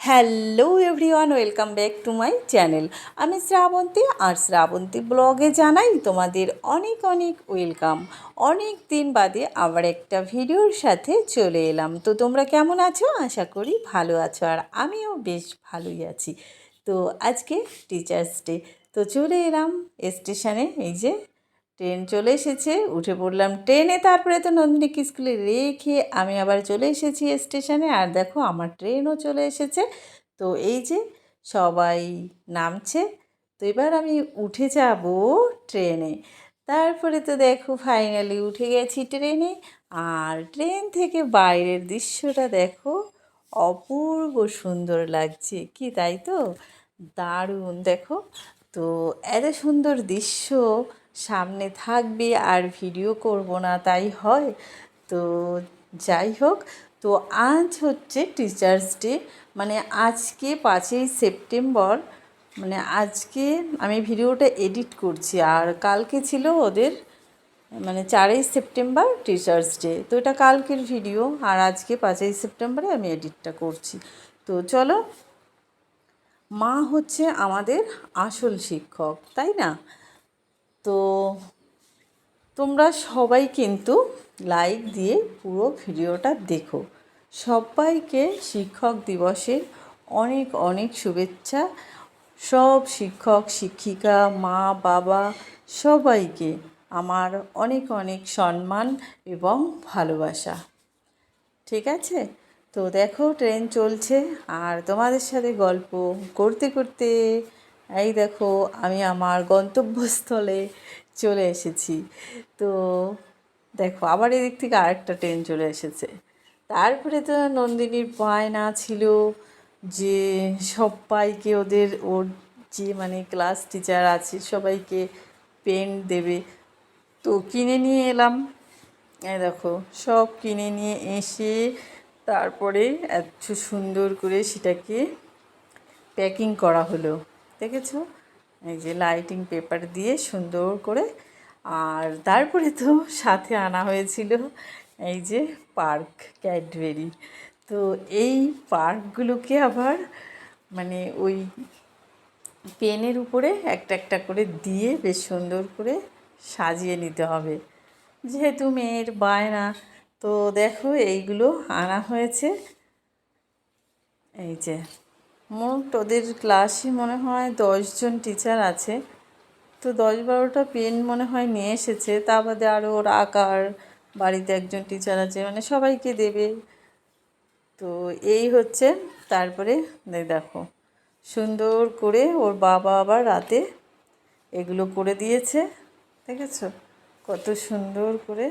Hello everyone, welcome back to my channel. আমি শ্রাবন্তী, আর শ্রাবন্তী ব্লগে জানাই তোমাদের অনেক অনেক ওয়েলকাম। অনেক দিন বাদে আবার একটা ভিডিওর সাথে চলে এলাম। তো তোমরা কেমন আছো? আশা করি ভালো আছো, আর আমিও বেশ ভালোই আছি। তো আজকে টিচার্স ডে তো চলে এলাম স্টেশনে এই যে ট্রেন চলে এসেছে, উঠে পড়লাম ট্রেনে, তারপরে তো নন্দিনীকে স্কুলে রেখে আমি আবার চলে এসেছি স্টেশনে। আর দেখো আমার ট্রেনও চলে এসেছে। তো এই যে সবাই নামছে, তো এবার আমি উঠে যাব ট্রেনে। তারপরে তো দেখো ফাইনালি উঠে গেছি ট্রেনে। আর ট্রেন থেকে বাইরের দৃশ্যটা দেখো, অপূর্ব সুন্দর লাগছে। কি তাই তো? দারুণ, দেখো। তো এত সুন্দর দৃশ্য সামনে থাকবে আর ভিডিও করব না, তাই হয়। তো যাই হোক, তো আজ হচ্ছে টিচার্স ডে মানে আজকে পাঁচই সেপ্টেম্বর মানে আজকে আমি ভিডিওটা এডিট করছি, আর কালকে ছিল ওদের মানে চারই সেপ্টেম্বর টিচার্স ডে তো এটা কালকের ভিডিও, আর আজকে পাঁচই সেপ্টেম্বরে আমি এডিটটা করছি। তো চলো, মা হচ্ছে আমাদের আসল শিক্ষক, তাই না? তো তোমরা সবাই কিন্তু লাইক দিয়ে পুরো ভিডিওটা দেখো। সবাইকে শিক্ষক দিবসের অনেক অনেক শুভেচ্ছা। সব শিক্ষক, শিক্ষিকা, মা, বাবা সবাইকে আমার অনেক অনেক সম্মান এবং ভালোবাসা। ঠিক আছে? তো দেখো ট্রেন চলছে। আর তোমাদের সাথে গল্প করতে করতে এই দেখো, আমি আমার গন্তব্যস্থলে চলে এসেছি। তো দেখো, আবার এদিক থেকে আরেকটা ট্রেন চলে এসেছে। তারপরে তো নন্দিনীর বায়না ছিল যে সবাইকে ওদের, ওর যে মানে ক্লাস টিচার আছে, সবাইকে পেন দেবে। তো কিনে নিয়ে এলাম। এই দেখো, সব কিনে নিয়ে এসে তারপরে এত সুন্দর করে সেটাকে প্যাকিং করা হলো। দেখেছ? এই যে লাইটিং পেপার দিয়ে সুন্দর করে। আর তারপরে তো সাথে আনা হয়েছিল এই যে পার্ক ক্যাডবেরি তো এই পার্কগুলোকে আবার মানে ওই পেনের উপরে একটা একটা করে দিয়ে বেশ সুন্দর করে সাজিয়ে নিতে হবে। যেহেতু মেয়ের বায়না, তো দেখো এইগুলো আনা হয়েছে। এই যে মোট ওদের ক্লাসে মনে হয় দশজন টিচার আছে। তো দশ বারোটা পেন মনে হয় নিয়ে এসেছে। তা বাদে আরও ওর আঁকার বাড়িতে একজন টিচার আছে মানে সবাইকে দেবে। তো এই হচ্ছে, তারপরে দেখো, সুন্দর করে ওর বাবা আবার রাতে এগুলো করে দিয়েছে, দেখেছ? কত সুন্দর করে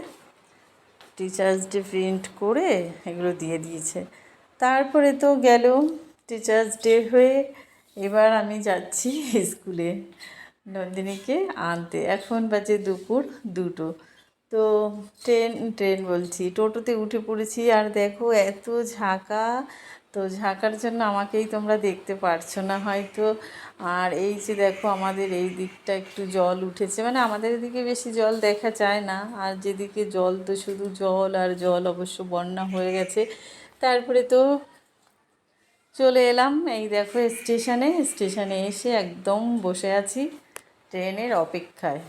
টিচার্স ডে প্রিন্ট করে এগুলো দিয়ে দিয়েছে। তারপরে তো গেল টিচার্স ডে হয়ে এবার আমি যাচ্ছি স্কুলে নন্দিনীকে আনতে। এখন বাজে দুপুর দুটো। তো ট্রেন ট্রেন বলছি। টোটোতে উঠে পড়েছি আর দেখো এত ঝাঁকা। তো ঝাঁকার জন্য আমাকেই তোমরা দেখতে পারছ না হয়তো। আর এই যে দেখো আমাদের এই দিকটা একটু জল উঠেছে। মানে আমাদের এদিকে বেশি জল দেখা যায় না। আর যেদিকে জল তো শুধু জল আর জল অবশ্য বন্যা হয়ে গেছে। তারপরে তো চলে এলাম। এই দেখো, স্টেশনে স্টেশনে এসে একদম বসে আছি ট্রেনের অপেক্ষায়।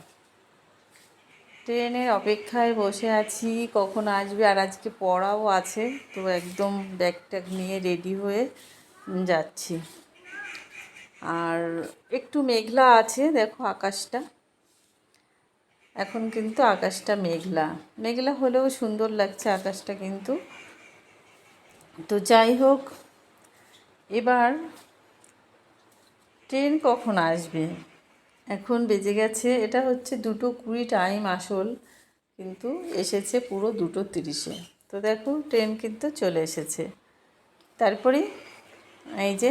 ট্রেনের অপেক্ষায় বসে আছি, কখন আসবে আর আজকে পড়াও আছে, তো একদম ব্যাগ ট্যাগ নিয়ে রেডি হয়ে যাচ্ছি। আর একটু মেঘলা আছে, দেখো আকাশটা। এখন কিন্তু আকাশটা মেঘলা। মেঘলা হলেও সুন্দর লাগছে আকাশটা কিন্তু। তো যাই হোক এবার ট্রেন কখন আসবে? এখন বেজে গেছে, এটা হচ্ছে দুটো কুড়ি টাইম আসল, কিন্তু এসেছে পুরো দুটো তিরিশে। তো দেখো, ট্রেন কিন্তু চলে এসেছে। তারপরে এই যে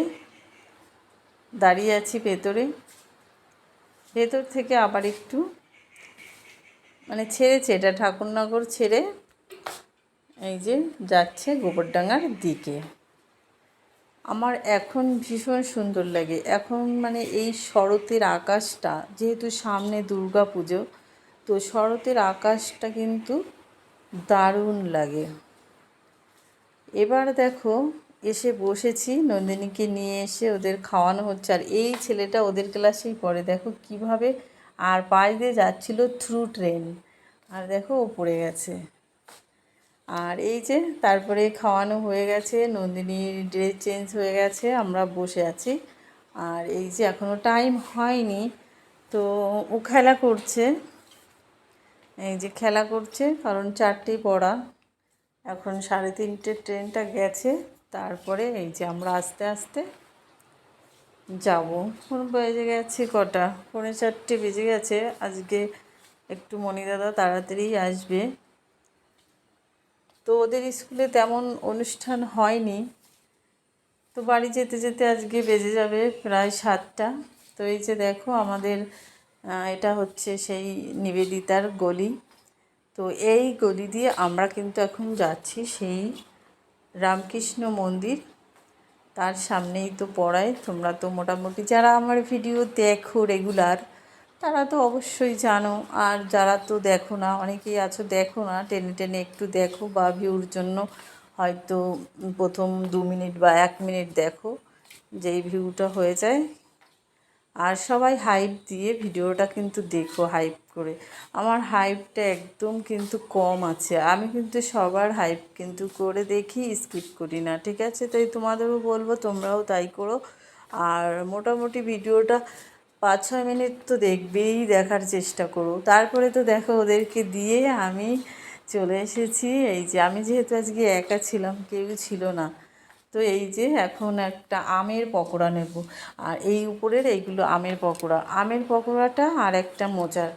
দাঁড়িয়ে আছি ভেতরে। ভেতর থেকে আবার একটু মানে ছেড়েছে এটা ঠাকুরনগর ছেড়ে, এই যে যাচ্ছে গোবরডাঙ্গার দিকে। আমার এখন ভীষণ সুন্দর লাগে। এখন মানে এই শরতের আকাশটা, যেহেতু সামনে দুর্গা পুজো, তো শরতের আকাশটা কিন্তু দারুণ লাগে। এবার দেখো, এসে বসেছি, নন্দিনীকে নিয়ে এসে ওদের খাওয়ানো হচ্ছে। আর এই ছেলেটা ওদের ক্লাসেই পড়ে। দেখো কীভাবে আর পাশ দিয়ে যাচ্ছিল থ্রু ট্রেন। আর দেখো ও পড়ে গেছে। আর এই যে তারপরে খাওয়ানো হয়ে গেছে, নন্দিনীর ড্রেস চেঞ্জ হয়ে গেছে, আমরা বসে আছি। আর এই যে এখনও টাইম হয়নি, তো ও খেলা করছে। এই যে খেলা করছে, কারণ চারটেই পড়া। এখন সাড়ে তিনটে ট্রেনটা গেছে, তারপরে এই যে আমরা আস্তে আস্তে যাব। কোন বেজে গেছে কটা? পৌনে চারটে বেজে গেছে। আজকে একটু মণিদাদা তাড়াতাড়ি আসবে। তো ওদের স্কুলে তেমন অনুষ্ঠান হয়নি। তো বাড়ি যেতে যেতে আজকে বেজে যাবে প্রায় সাতটা। তো এই যে দেখো আমাদের এটা হচ্ছে সেই নিবেদিতার গলি। তো এই গলি দিয়ে আমরা কিন্তু এখন যাচ্ছি সেই রামকৃষ্ণ মন্দির। তার সামনেই তো পড়ায়, তোমরা তো মোটামুটি যারা আমার ভিডিও দেখো রেগুলার তারা তো অবশ্যই জানো। আর যারা তো দেখো না, অনেকেই আছো, দেখো না, টেনে টেনে একটু দেখো বা ভিউর জন্য হয়তো প্রথম দু মিনিট বা এক মিনিট দেখো যেই ভিউটা হয়ে যায়। আর সবাই হাইপ দিয়ে ভিডিওটা কিন্তু দেখো হাইপ করে। আমার হাইপটা একদম কিন্তু কম আছে। আমি কিন্তু সবার হাইপ কিন্তু করে দেখি স্কিপ করি না, ঠিক আছে? তাই তোমাদেরও বলব, তোমরাও তাই করো। আর মোটামুটি ভিডিওটা পাঁচ ছয় মিনিট তো দেখবেই দেখার চেষ্টা করো। তারপরে তো দেখো ওদেরকে দিয়ে আমি চলে এসেছি। এই যে আমি যেহেতু আজকে একা ছিলাম, কেউ ছিল না। তো এই যে এখন একটা আমের পকোড়া নেব। আর এই উপরের এইগুলো আমের পকোড়া। আমের পকোড়াটা আর একটা মোচার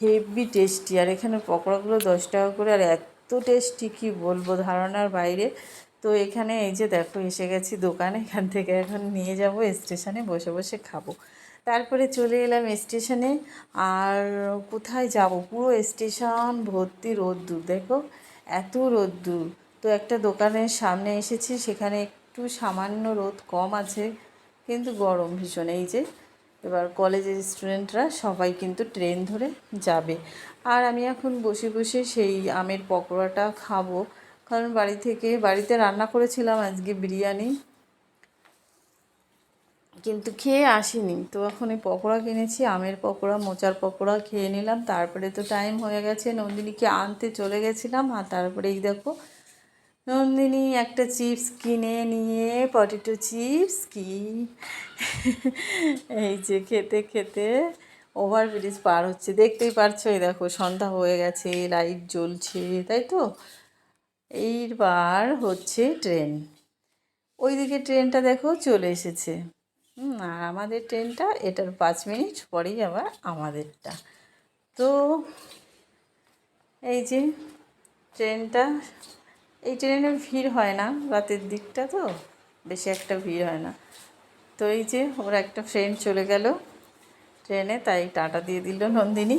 হেভি টেস্টি। আর এখানে পকোড়াগুলো দশ টাকা করে। আর এত টেস্টি কি বলব ধারণার বাইরে। তো এখানে এই যে দেখো, এসে গেছি দোকানে। এখান থেকে এখন নিয়ে যাব, স্টেশনে বসে বসে খাব। তারপরে চলে এলাম স্টেশনে। আর কোথায় যাব? পুরো স্টেশন ভর্তি রোদ্দুর, দেখো? এত রোদ্দুর। তো একটা দোকানের সামনে এসেছি, সেখানে একটু সামান্য রোদ কম আছে, কিন্তু গরম ভীষণ। এই যে, এবার কলেজের স্টুডেন্টরা সবাই কিন্তু ট্রেন ধরে যাবে। আর আমি এখন বসে বসে সেই আমের পকোড়াটা খাব, কারণ বাড়ি থেকে, বাড়িতে রান্না করেছিলাম আজকে বিরিয়ানি। কিন্তু খেয়ে আসিনি। তো এখন এই পকোড়া কিনেছি, আমের পকোড়া, মোচার পকোড়া খেয়ে নিলাম। তারপরে তো টাইম হয়ে গেছে, নন্দিনীকে আনতে চলে গেছিলাম। আর তারপরে এই দেখো, নন্দিনী একটা চিপস কিনে নিয়ে পটেটো চিপস কি? এই যে খেতে খেতে ওভারব্রিজ পার হচ্ছে। দেখতেই পারছ, এই দেখো, সন্ধ্যা হয়ে গেছে লাইট জ্বলছে, তাই তো? এইবার হচ্ছে ট্রেন ওইদিকে ট্রেনটা দেখো চলে এসেছে। আর আমাদের ট্রেনটা এটার পাঁচ মিনিট পরেই আবার আমাদেরটা। তো এই যে ট্রেনটা, এই ট্রেনে ভিড় হয় না রাতের দিকটা তো, বেশি একটা ভিড় হয় না। তো এই যে ওর একটা ফ্রেন্ড চলে গেল ট্রেনে, তাই টাটা দিয়ে দিল নন্দিনী।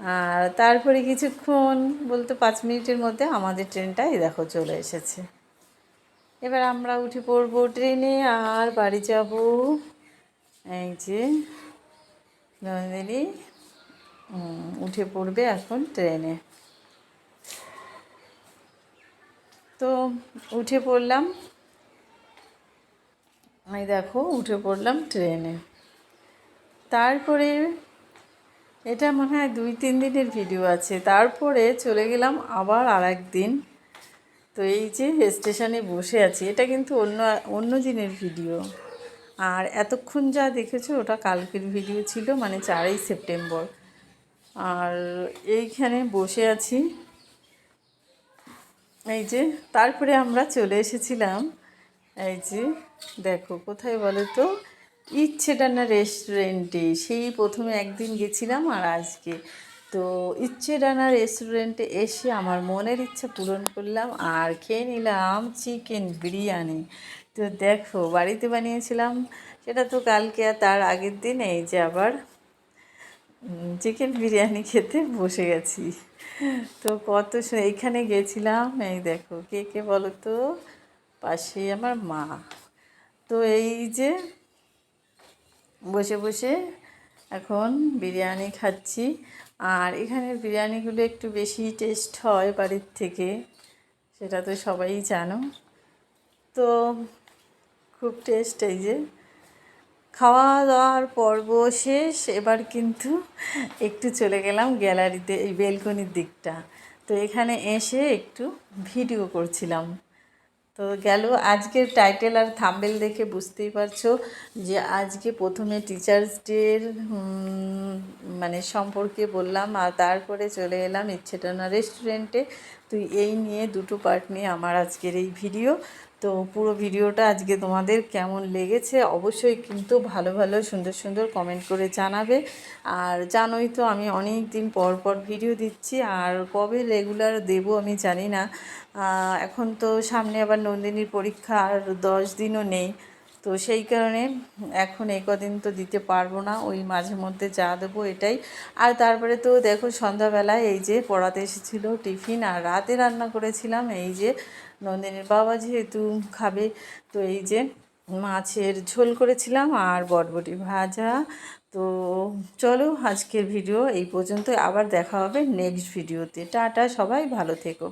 আর তারপরে কিছুক্ষণ বলতে পাঁচ মিনিটের মধ্যে আমাদের ট্রেনটাই দেখো চলে এসেছে। এবার আমরা উঠে পড়ব ট্রেনে, আর বাড়ি যাব। এই যে নন্দিনী উঠে পড়বে এখন ট্রেনে। তো উঠে পড়লাম। আমি দেখো, উঠে পড়লাম ট্রেনে। তারপরে এটা মনে হয় দুই, তিন দিনের ভিডিও আছে। তারপরে চলে গেলাম আবার আর দিন তো এই যে স্টেশনে বসে আছি, এটা কিন্তু অন্য অন্য দিনের ভিডিও। আর এতক্ষণ যা দেখেছ, ওটা কালকের ভিডিও ছিল মানে চারই সেপ্টেম্বর। আর এইখানে বসে আছি। এই যে, তারপরে আমরা চলে এসেছিলাম। এই যে, দেখো, কোথায় বলো তো ইচ্ছে ডানা রেস্টুরেন্টে সেই প্রথমে একদিন গেছিলাম আর আজকে। তো ইচ্ছে ডানা রেস্টুরেন্টে এসে আমার মনের ইচ্ছা পূরণ করলাম আর খেয়ে নিলাম চিকেন বিরিয়ানি। তো দেখো, বাড়িতে বানিয়েছিলাম, সেটা তো কালকে আর তার আগের দিন, এই যে আবার চিকেন বিরিয়ানি খেতে বসে গেছি। তো কত এইখানে গেছিলাম, এই দেখো, কে কে বলো তো? পাশে আমার মা। তো এই যে বসে বসে এখন বিরিয়ানি খাচ্ছি। আর এখানের বিরিয়ানিগুলো একটু বেশি টেস্ট হয় বাড়ির থেকে, সেটা তো সবাই জানো। তো খুব টেস্ট এই যে। খাওয়া দাওয়ার পর্ব শেষ, এবার কিন্তু একটু চলে গেলাম গ্যালারিতে, এই বেলকনির দিকটা। তো এখানে এসে একটু ভিডিও করছিলাম। তো গেল, আজকের টাইটেল আর থাম্বেল দেখে বুঝতেই পারছ যে আজকে প্রথমে টিচার্স ডের মানে সম্পর্কে বললাম আর তারপরে চলে এলাম ইচ্ছেটানা রেস্টুরেন্টে তুই এই নিয়ে দুটো পার্ট নিয়ে আমার আজকের এই ভিডিও তো পুরো ভিডিওটা আজকে তোমাদের কেমন লেগেছে অবশ্যই কিন্তু ভালো ভালো, সুন্দর সুন্দর কমেন্ট করে জানাবে। আর জানোই তো আমি অনেক দিন পর পর ভিডিও দিচ্ছি, আর কবে রেগুলার দেব আমি জানি না। এখন তো সামনে আবার নন্দিনীর পরীক্ষা, আর দশ দিনও নেই। তো সেই কারণে এখন এই কদিন তো দিতে পারব না, ওই মাঝে মধ্যে যা দেবো এটাই। আর তারপরে তো দেখো সন্ধ্যাবেলায় এই যে পড়াতে এসেছিল টিফিন আর রাতে রান্না করেছিলাম, এই যে নন্দিনীর বাবা যেহেতু খাবে, তো এই যে মাছের ঝোল করেছিলাম আর বটবটি ভাজা। তো চলো আজকের ভিডিও এই পর্যন্ত আবার দেখা হবে নেক্সট ভিডিওতে টাটা সবাই, ভালো থেকো।